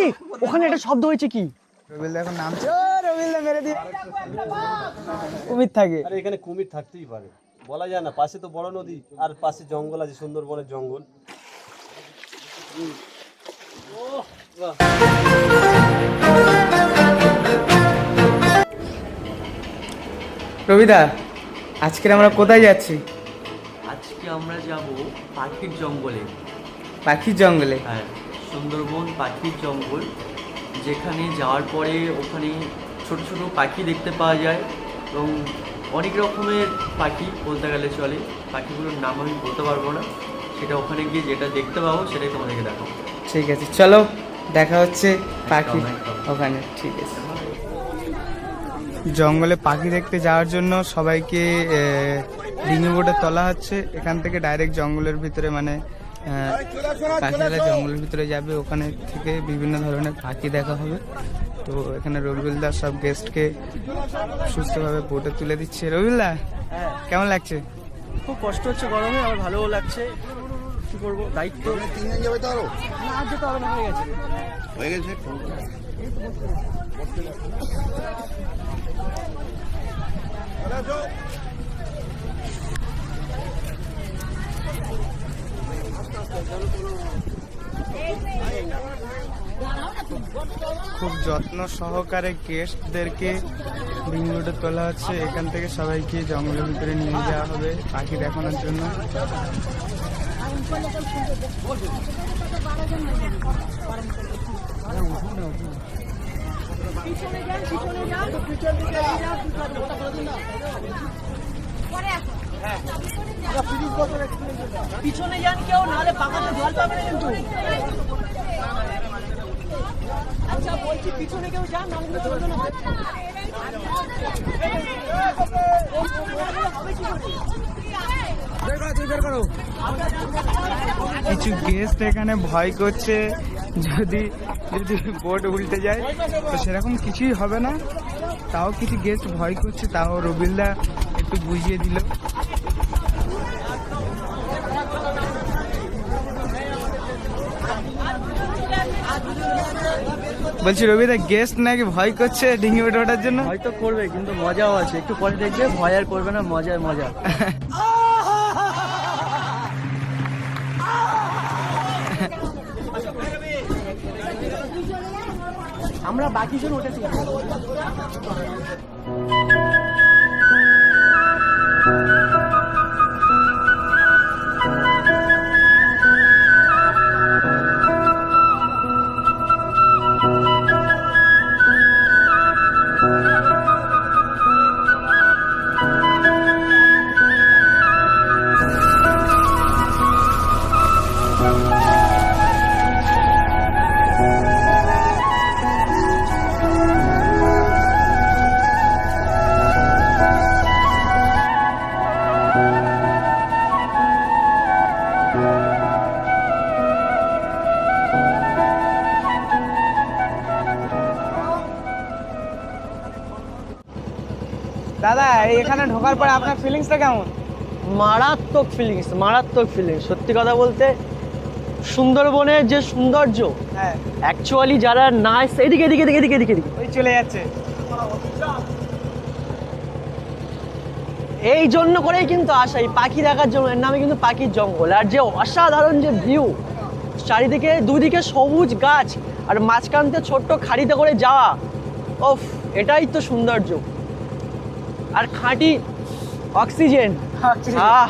এই ওখানে একটা শব্দ হয়েছে কি? রবিল এখন নামছে। ও রবিল মেরে দিয়ে কুমির থাকে। আরে এখানে কুমির থাকতেই পারে। বলা যায় না পাশে তো বড় নদী আর পাশে জঙ্গল আছে সুন্দরবনের জঙ্গল। রবিদা আজকে আমরা কোথায় যাচ্ছি? আজকে আমরা যাব পাখির জঙ্গলে। পাখির জঙ্গলে? হ্যাঁ। সুন্দরবন পাখির জঙ্গল যেখানে যাওয়ার পরে ওখানে ছোট ছোট পাখি দেখতে পাওয়া যায় এবং অনেক রকমের পাখি বলতে গেলে চলে। পাখিগুলোর নাম আমি বলতে পারব না। সেটা ওখানে গিয়ে যেটা দেখতে পাবো সেটাই তোমাদেরকে দেখাবো। ঠিক আছে চলো দেখা হচ্ছে পাখি। ওখানে ঠিক আছে। জঙ্গলে পাখি দেখতে যাওয়ার জন্য সবাইকে ডিঙি বোটে তোলা হচ্ছে। এখান থেকে ডাইরেক্ট জঙ্গলের ভিতরে মানে পাখিরা জঙ্গলের ভিতরে যাবে ওখানে থেকে বিভিন্ন ধরনের পাখি দেখা হবে। তো এখানে রবিউলদা সব গেস্টকে সুস্থভাবে বোটে তুলে দিচ্ছে। রবিউলদা কেমন লাগছে? খুব কষ্ট হচ্ছে গরমে আমার ভালোও লাগছে। কি করব? দায়িত্ব। তিনজন যাবে তো আরও? না আজ যেতে হবে না হয়ে গেছে। হয়ে গেছে? খুব যত্ন সহকারে গেস্টদেরকে ডিঙ্গুটে তোলা হচ্ছে। এখান থেকে সবাইকে জঙ্গলের ভিতরে নিয়ে যাওয়া হবে পাখি দেখানোর জন্য। পিছনে যান। কেউ নাহলে পাখাতে জল পাবে না কিন্তু। আচ্ছা বলছি পিছনে কেউ যান নাহলে কিন্তু চলবে না। কিছু গেস্ট এখানে ভয় করছে যদি যদি বোট উল্টে যায়। তো সেরকম কিছুই হবে না। তাও কিছু গেস্ট ভয় করছে তাও রবিলদা একটু বুঝিয়ে দিল। বলছি রবিদা গেস্ট নাকি ভয় করছে ডিঙি উঠে ওঠার জন্য? হয়তো করবে কিন্তু মজাও আছে। একটু পরে দেখবে ভয় আর করবে না মজার মজা। আমরা বাকি জন উঠেছি। এখানে ঢোকার পরে আপনার ফিলিংসটা কেমন? মারাত্মক ফিলিংস মারাত্মক ফিলিংস সত্যি কথা বলতে সুন্দরবনের যে সৌন্দর্য হ্যাঁ। অ্যাকচুয়ালি যারা না এসছে এদিকে এদিকে এদিকে এদিকে এদিকে। ওই চলে যাচ্ছে। এই জন্য করেই কিন্তু আসা এই পাখি দেখার জন্য। এর নামে কিন্তু পাখির জঙ্গল। আর যে অসাধারণ যে ভিউ চারিদিকে দুদিকে সবুজ গাছ আর মাঝখানতে ছোট্ট খাড়িতে করে যাওয়া ওফ এটাই তো সৌন্দর্য। আর খাঁটি অক্সিজেন। আহ।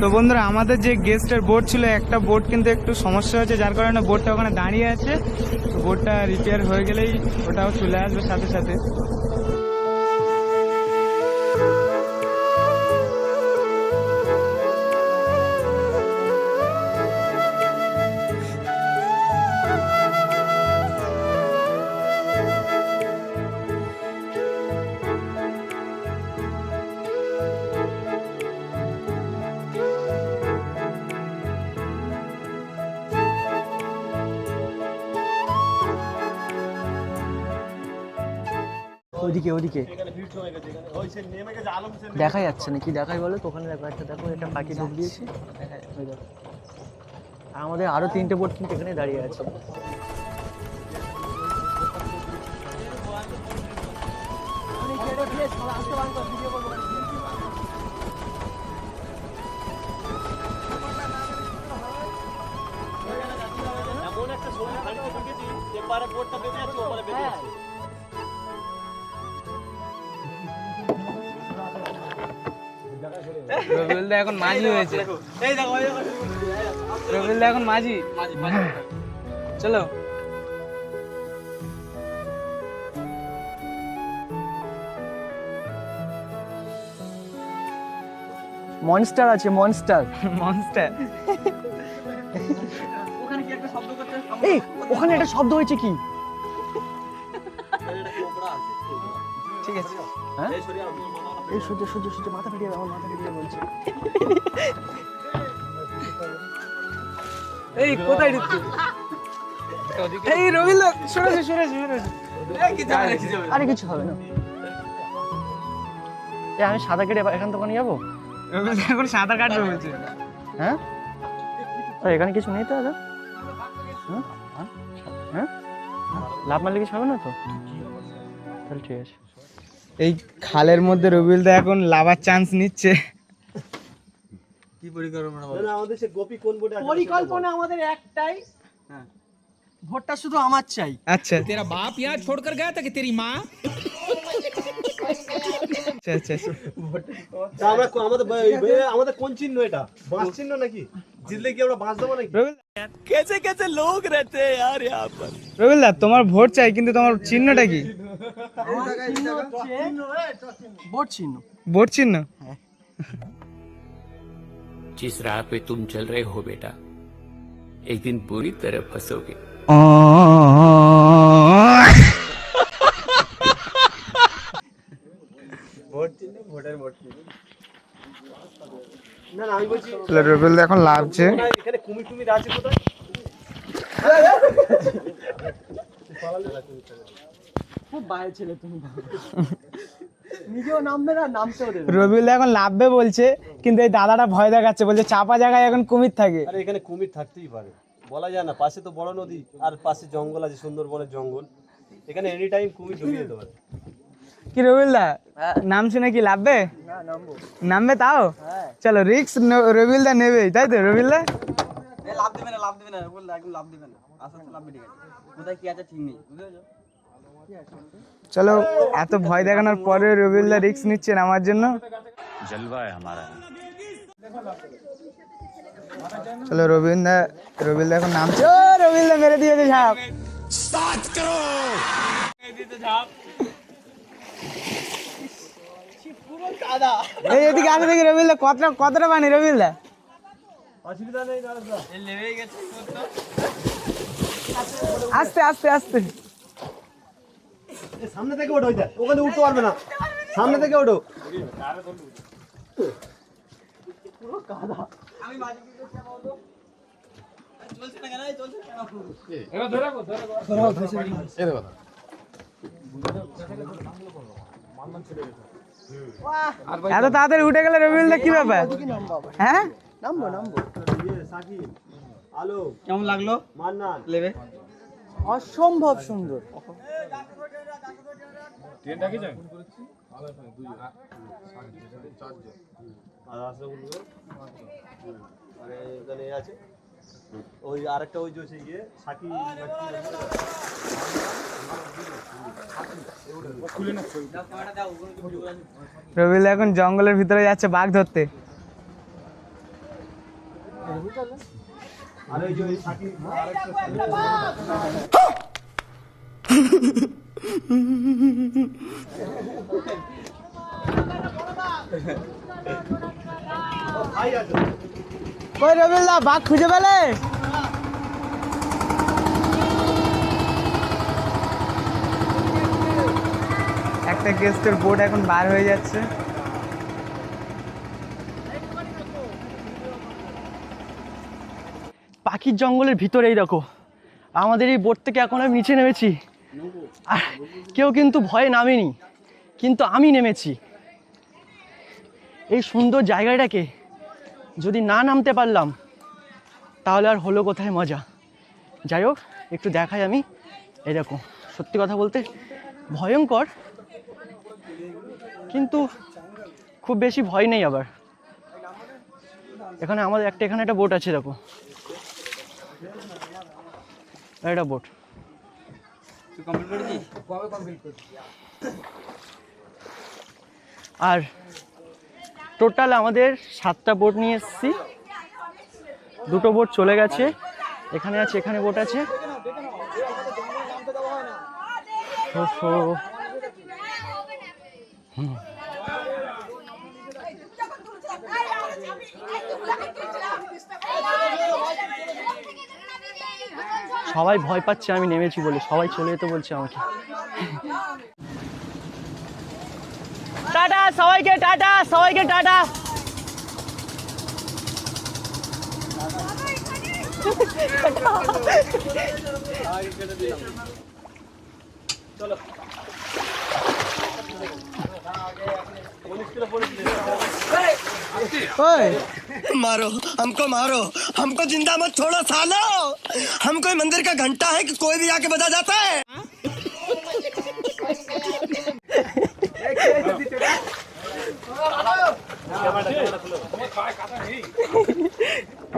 তো বন্ধুরা আমাদের যে গেস্টের বোট ছিল একটা বোট কিন্তু একটু সমস্যা হয়েছে যার কারণে বোটটা ওখানে দাঁড়িয়ে আছে। তো বোটটা রিপেয়ার হয়ে গেলেই ওটাও চলে আসবে সাথে সাথে। আলম ওদিকে। দেখা যাচ্ছে না, কি দেখাই বলো তো? ওখানে দেখো, একটা দেখো, একটা পাখি ঢুক দিয়েছি। আমাদের আরও তিনটে বোট কিন্তু এখানে দাঁড়িয়ে আছে। এমন রবিউলদা এখন মাঝি হয়েছে। রবিউলদা এখন মাঝি? চলো। মনস্টার আছে মনস্টার। মনস্টার। এই ওখানে একটা শব্দ হয়েছে কি? ঠিক আছে হ্যাঁ? এই সূর্য সূর্য সূর্য মাথা ফেটিয়ে আমার মাথা ফেটিয়ে বলছে। এই কোথায় ঢুকছো এই রবিউলদা সরেছে সরেছে সরেছে আরে কিছু হবে না। এ আমি সাদা কেটে এখান থেকে যাব? এখন সাঁতার কাটবে বলছে। হ্যাঁ? এখানে কিছু নেই তো দাদা? হ্যাঁ? হ্যাঁ? লাভ মারলে কিছু হবে না তো? তাহলে ঠিক আছে। এই খালের মধ্যে রবিউল দা এখন লাভার চান্স নিচ্ছে। কি পরিকল্পনা আমাদের সে গোপী কোন বোর্ডে পরিকল্পনা আমাদের একটাই। হ্যাঁ। ভোটটা শুধু আমার চাই। আচ্ছা। তোর বাপ ইয়া ছোড় কর গয়া তা কি তেরি মা আচ্ছা আচ্ছা।, আচ্ছা। আমরা আমাদের আমাদের কোন চিহ্ন এটা? বাস চিহ্ন নাকি? জিতলে কি আমরা বাস দেবো নাকি? রবিউলদা তোমার ভোট চাই কিন্তু তোমার চিহ্নটা কি ভোট চিহ্ন ভোট চিহ্ন जिस राह पे तुम चल रहे हो बेटा एक दिन बुरी तरह फंसोगे নামতেও দেবে না। রবিউলদা এখন লাভবে বলছে কিন্তু এই দাদাটা ভয় দেখাচ্ছে বলছে চাপা জায়গায় এখন কুমির থাকে। আরে এখানে কুমির থাকতেই পারে। বলা যায় না পাশে তো বড় নদী আর পাশে জঙ্গল আছে সুন্দরবনের জঙ্গল। এখানে এনি টাইম কুমির ঢুকে যেতে পারে। কি রবিউলদা নাম শুনে কি লাভবে নামবে। তাও? হ্যাঁ চলো রিক্স রবিউলদা নেবে তাই তো রবিউলদা লাভ দেবে না লাভ দেবে না একদম লাভ দেবে না। আস্তে আস্তে লাভ ঠিক আছে। কোথায় কি আছে ঠিক নেই বুঝেছ চলো এত ভয় দেখানোর পরে রবিউলদা রিক্স নিচ্ছেন আমার জন্য। চলো রবীন্দ্র রবিউলদা এখন নামছে। ও রবিউলদা মেরে দিয়েছে ঝাপ এই এদিকে আসে দেখি রবিউলদা কতটা কতটা পানি রবিউলদা? অসুবিধা নেই দাদা আস্তে আস্তে। আস্তে সামনে থেকে ওঠো ওইটা ওখানে উঠতে পারবে না। সামনে থেকে ওঠো। এত তাড়াতাড়ি উঠে গেলে রবিউলদা কি ব্যাপার? হ্যাঁ? নামবো নামবো। ইয়ে আলো কেমন লাগল? লেবে? অসম্ভব সুন্দর। আছে? ওই আরেকটা ওই যে ইয়ে সাকি রবিউলদা এখন জঙ্গলের ভিতরে যাচ্ছে বাঘ ধরতে। আর ওই যে ওই সাকি ভাই আছে। কই রবিউলদা বাঘ খুঁজে পেলে? একটা গেস্টের বোর্ড এখন বার হয়ে যাচ্ছে। পাখির জঙ্গলের ভিতরেই দেখো আমাদের এই বোট থেকে এখন আমি নিচে নেমেছি। আর কেউ কিন্তু ভয়ে নামেনি কিন্তু আমি নেমেছি। এই সুন্দর জায়গাটাকে যদি না নামতে পারলাম তাহলে আর হলো কোথায় মজা? যাই হোক একটু দেখাই আমি। এরকম সত্যি কথা বলতে ভয়ঙ্কর কিন্তু খুব বেশি ভয় নেই আবার। এখানে আমাদের একটা এখানে একটা বোট আছে দেখো। একটা বোট আর টোটাল আমাদের সাতটা বোট নিয়ে এসেছি। দুটো বোট চলে গেছে। এখানে আছে, এখানে বোট আছে। সবাই ভয় পাচ্ছে, আমি নেমেছি বলে। সবাই চলে যেতে বলছে আমাকে। টাটা সবাইকে টাটা সবাইকে টাটা मारो हमको मारो हमको जिंदा मत छोड़ो सालो हम कोई मंदिर का घंटा है कि कोई भी आके बजा जाता है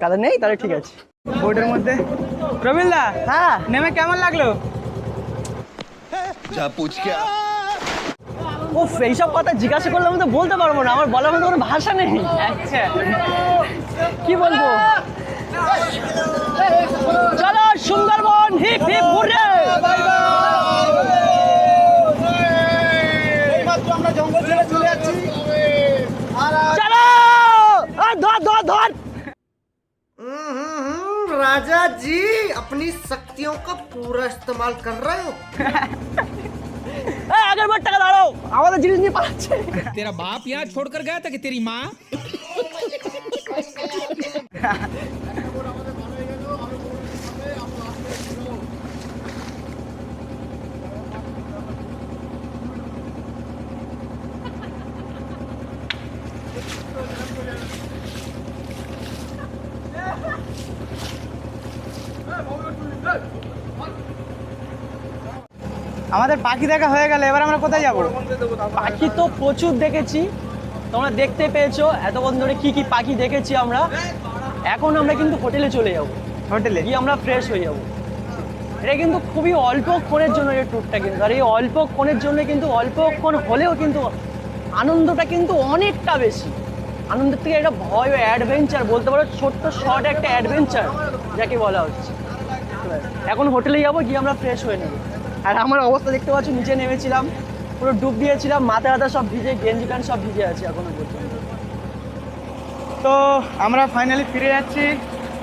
কাদা নেই? তাহলে ঠিক আছে। বোর্ডের মধ্যে। রবিলদা হ্যাঁ। নেমে কেমন লাগল? যা পুছ কে ও এইসব কথা জিজ্ঞাসা করলে আমি তো বলতে পারব না। আমার বলার মতো কোনো ভাষা নেই। আচ্ছা। কি বলব? চলো সুন্দরবন হিপ হিপ ঘুরে धोर धोर धोर राजा जी अपनी शक्तियों का पूरा इस्तेमाल कर रहे हो? अगर मैं टकरा रहा। हूँ आवाज़ जिलिस नहीं पाचे तेरा बाप यहाँ छोड़कर गया था कि तेरी माँ? Thank you. আমাদের পাখি দেখা হয়ে গেল এবার আমরা কোথায় যাব? পাখি তো প্রচুর দেখেছি। তোমরা দেখতে পেয়েছ এতক্ষণ ধরে কি কি পাখি দেখেছি আমরা। এখন আমরা কিন্তু হোটেলে চলে যাব। হোটেলে? গিয়ে আমরা ফ্রেশ হয়ে যাব। এটা কিন্তু খুবই অল্পক্ষণের জন্য এই ট্যুরটা কিন্তু। আর এই অল্পক্ষণের জন্য কিন্তু অল্পক্ষণ হলেও কিন্তু আনন্দটা কিন্তু অনেকটা বেশি। আনন্দের থেকে একটা ভয় অ্যাডভেঞ্চার বলতে পারো, ছোট্ট শর্ট একটা অ্যাডভেঞ্চার যাকে বলা হচ্ছে। এখন হোটেলে যাব, গিয়ে আমরা ফ্রেশ হয়ে নেব। আর আমার অবস্থা দেখতে পাচ্ছ, নিচে নেমেছিলাম, পুরো ডুব দিয়েছিলাম, মাথা ব্যথা সব ভিজে, গেঞ্জি প্যান্ট সব ভিজে আছে এখনও পর্যন্ত। তো আমরা ফাইনালি ফিরে যাচ্ছি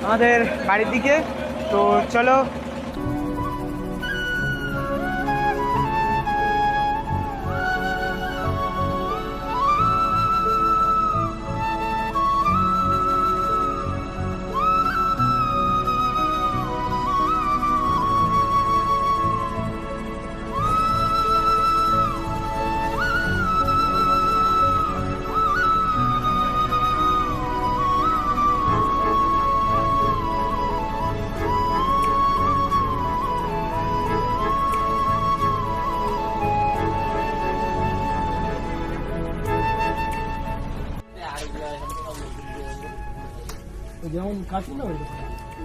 আমাদের বাড়ির দিকে। তো চলো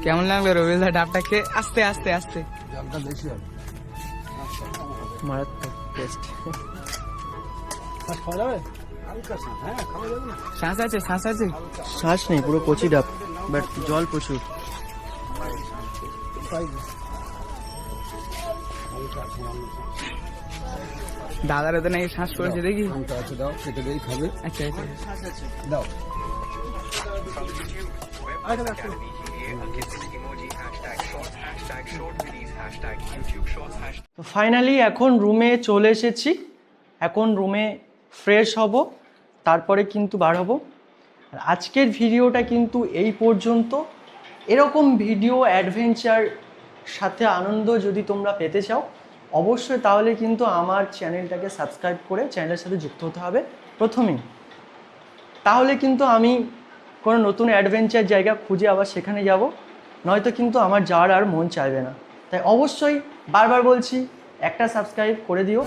কেমন লাগল রবিদা ডাবটাকে? আস্তে আস্তে আস্তে। মারাত্মক টেস্ট শ্বাস আছে শ্বাস আছে। শ্বাস নেই পুরো কচি ডাব বাট জল প্রচুর। দাদার তো নাকি শ্বাস করেছে দেখি। আচ্ছা আচ্ছা। তো ফাইনালি এখন রুমে চলে এসেছি। এখন রুমে ফ্রেশ হব তারপরে কিন্তু বার হব। আর আজকের ভিডিওটা কিন্তু এই পর্যন্ত। এরকম ভিডিও অ্যাডভেঞ্চার সাথে আনন্দ যদি তোমরা পেতে চাও অবশ্যই তাহলে কিন্তু আমার চ্যানেলটাকে সাবস্ক্রাইব করে চ্যানেলের সাথে যুক্ত হতে হবে প্রথমেই। তাহলে কিন্তু আমি কোনো নতুন অ্যাডভেঞ্চার জায়গা খুঁজে আবার সেখানে যাব। নয়তো কিন্তু আমার যাওয়ার আর মন চাইবে না। তাই অবশ্যই বারবার বলছি, একটা সাবস্ক্রাইব করে দিও.